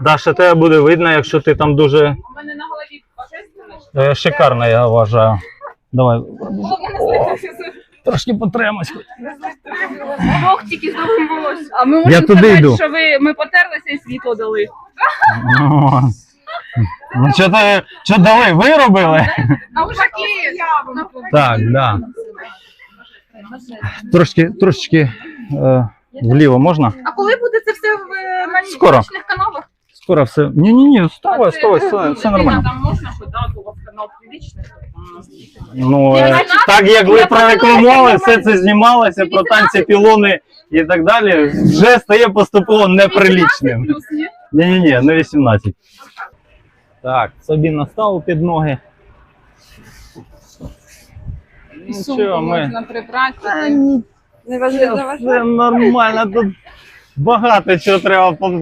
Даша, тебе буде видно, якщо ти там дуже У мене на голові божественно. шикарно, я вважаю. Давай, трошки потримось. Бог тільки з довгим волоссям. А ми Я можемо сказати, йду. що ви, ми потерлися і світло дали. Ну, ну що ти, що дали, ви робили? Навпаки. Так, да. Трошки, трошечки е, вліво можна? А коли буде це все в е, Скоро. каналах? Скоро все. Ні, ні, ні, А вставай, вставай, все, все нормально. Там можна подати у вас канал публічний? Ну, е, так як ви прорекламували, все це знімалося про танці, пілони і так далі, вже стає поступово неприличним. Плюс, ні? Ні, ні, ні, не 18. Так, собі наставив під ноги. І Ну, сумку що, ми- можна прибрати. Це нормально, тут багато чого треба